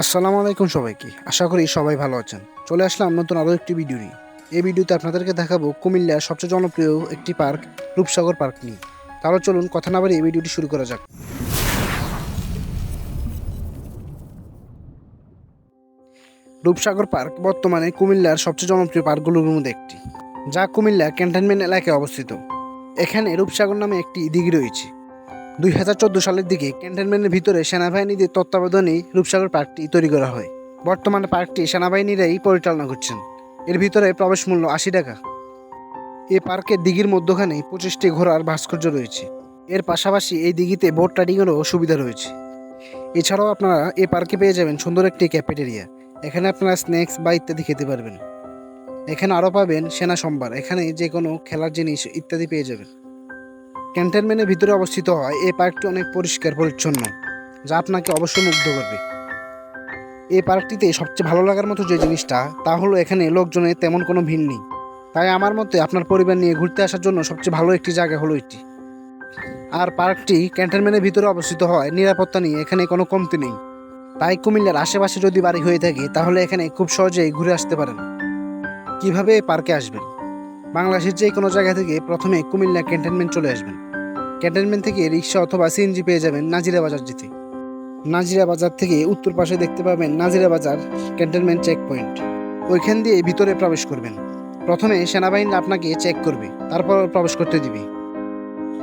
আসসালামু আলাইকুম সবাইকে। আশা করি সবাই ভালো আছেন। চলে আসলাম নতুন আরও একটি ভিডিও নিয়ে। এই ভিডিওতে আপনাদেরকে দেখাবো কুমিল্লার সবচেয়ে জনপ্রিয় একটি পার্ক, রূপসাগর পার্ক নিয়ে। তাহলে চলুন কথা না বাড়িয়ে এই ভিডিওটি শুরু করা যাক। রূপসাগর পার্ক বর্তমানে কুমিল্লার সবচেয়ে জনপ্রিয় পার্কগুলোর মধ্যে একটি, যা কুমিল্লা ক্যান্টনমেন্ট এলাকায় অবস্থিত। এখানে রূপসাগর নামে একটি দিঘি রয়েছে। দুই হাজার চোদ্দ সালের দিকে ক্যান্টনমেন্টের ভিতরে সেনাবাহিনীদের তত্ত্বাবধানে রূপসাগর পার্কটি তৈরি করা হয়। বর্তমানে পার্কটি সেনাবাহিনীরাই পরিচালনা করছেন। এর ভিতরে প্রবেশ মূল্য আশি টাকা। এই পার্কের দিঘির মধ্যখানে পঁচিশটি ঘোড়ার ভাস্কর্য রয়েছে। এর পাশাপাশি এই দিঘিতে বোট রাইডিংয়েরও সুবিধা রয়েছে। এছাড়াও আপনারা এই পার্কে পেয়ে যাবেন সুন্দর একটি ক্যাফেটেরিয়া। এখানে আপনারা স্ন্যাক্স বা ইত্যাদি খেতে পারবেন। এখানে আরও পাবেন সেনা সম্ভার। এখানে যে কোনো খেলার জিনিস ইত্যাদি পেয়ে যাবেন। ক্যান্টনমেন্টের ভিতরে অবস্থিত হয়। এই পার্কটি অনেক পরিষ্কার, পরিচ্ছন্ন, যা আপনাকে অবশ্যই মুগ্ধ করবে। এই পার্কটিতে সবচেয়ে ভালো লাগার মতো যে জিনিসটা, তা হলো এখানে লোকজনের তেমন কোনো ভিড় নেই। তাই আমার মতে আপনার পরিবার নিয়ে ঘুরতে আসার জন্য সবচেয়ে ভালো একটি জায়গা হলো এটি। আর পার্কটি ক্যান্টনমেন্টের ভিতরে অবস্থিত হয়, নিরাপত্তা নিয়ে, এখানে কোনো কমতি নেই। তাই কুমিল্লার আশেপাশে যদি বাড়ি হয়ে থাকে, তাহলে এখানে খুব সহজেই ঘুরে আসতে পারেন। কীভাবে পার্কে আসবেন? বাংলাদেশের যে কোনো জায়গা থেকে প্রথমে কুমিল্লা ক্যান্টনমেন্ট চলে আসবেন। ক্যান্টনমেন্ট থেকে রিক্সা অথবা সিএনজি পেয়ে যাবেন নাজিরা বাজার যেতে। নাজিরা বাজার থেকে উত্তর পাশে দেখতে পাবেন নাজিরা বাজার ক্যান্টনমেন্ট চেক পয়েন্ট ওইখান দিয়ে ভিতরে প্রবেশ করবেন। প্রথমে সেনাবাহিনী আপনাকে চেক করবে, তারপর প্রবেশ করতে দিবে।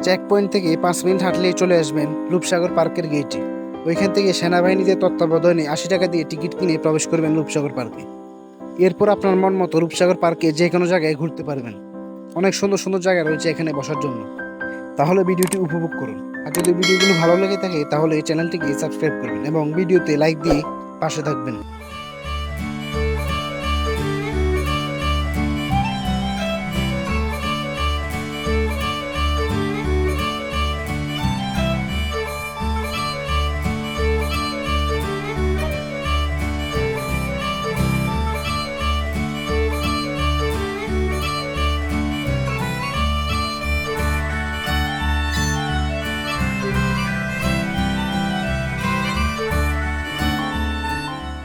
চেক পয়েন্ট থেকে পাঁচ মিনিট হাঁটলেই চলে আসবেন রূপসাগর পার্কের গেটে ওইখান থেকে সেনাবাহিনীদের তত্ত্বাবধানে আশি টাকা দিয়ে টিকিট কিনে প্রবেশ করবেন রূপসাগর পার্কে। এরপর আপনার মন মতো রূপসাগর পার্কে যে কোনো জায়গায় ঘুরতে পারবেন। অনেক সুন্দর সুন্দর জায়গা রয়েছে এখানে বসার জন্য। তাহলে ভিডিওটি উপভোগ করুন। আর যদি ভিডিওগুলো ভালো লেগে থাকে, তাহলে এই চ্যানেলটিকে সাবস্ক্রাইব করবেন এবং ভিডিওতে লাইক দিয়ে পাশে থাকবেন।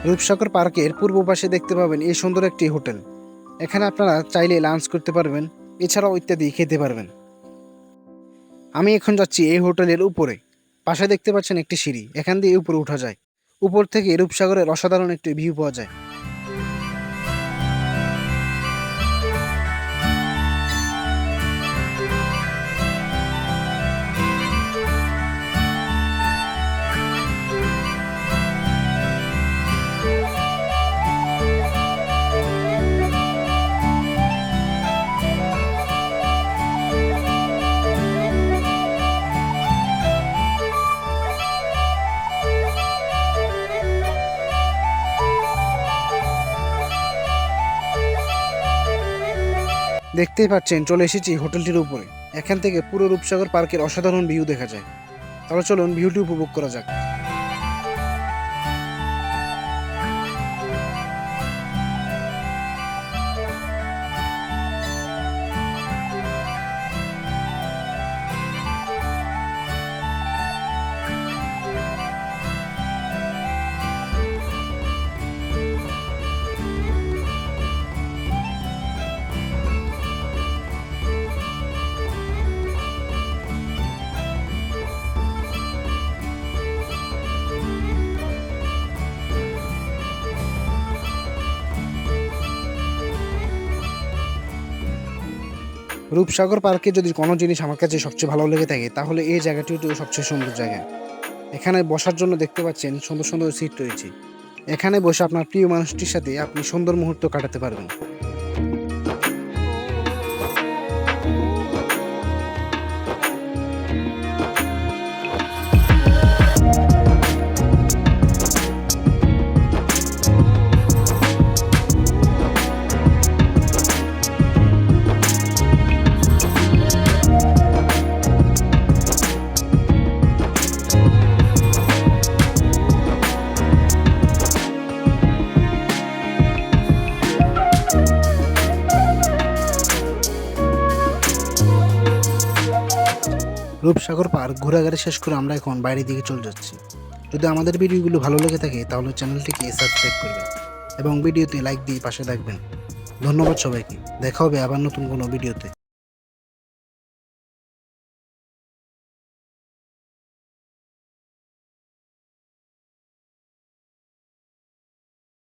রূপসাগর পার্কের পূর্ব পাশে দেখতে পাবেন এই সুন্দর একটি হোটেল। এখানে আপনারা চাইলে লাঞ্চ করতে পারবেন, এছাড়াও ইত্যাদি খেতে পারবেন। আমি এখন যাচ্ছি এই হোটেলের উপরে। পাশে দেখতে পাচ্ছেন একটি সিঁড়ি, এখান দিয়ে উপরে উঠা যায়। উপর থেকে রূপসাগরের অসাধারণ একটি ভিউ পাওয়া যায়। দেখতেই পাচ্ছেন, চলে এসেছি হোটেলটির উপরে। এখান থেকে পুরো রূপসাগর পার্কের অসাধারণ ভিউ দেখা যায়। তাহলে চলুন ভিউটি উপভোগ করা যাক। রূপসাগর পার্কে যদি কোনো জিনিস আমার কাছে সবচেয়ে ভালো লেগে থাকে, তাহলে এই জায়গাটিও সবচেয়ে সুন্দর জায়গা। এখানে বসার জন্য দেখতে পাচ্ছেন সুন্দর সুন্দর সিট রয়েছে। এখানে বসে আপনার প্রিয় মানুষটির সাথে আপনি সুন্দর মুহূর্ত কাটাতে পারবেন। রূপসাগর পার্ক ঘোরাঘুরি শেষ করে আমরা এখন বাইরের দিকে চলে যাচ্ছি। যদি আমাদের ভিডিওগুলো ভালো লেগে থাকে, তাহলে চ্যানেলটিকে সাবস্ক্রাইব করবেন এবং ভিডিওতে লাইক দিয়ে পাশে থাকবেন। ধন্যবাদ সবাইকে। দেখা হবে আবার নতুন কোনো ভিডিওতে।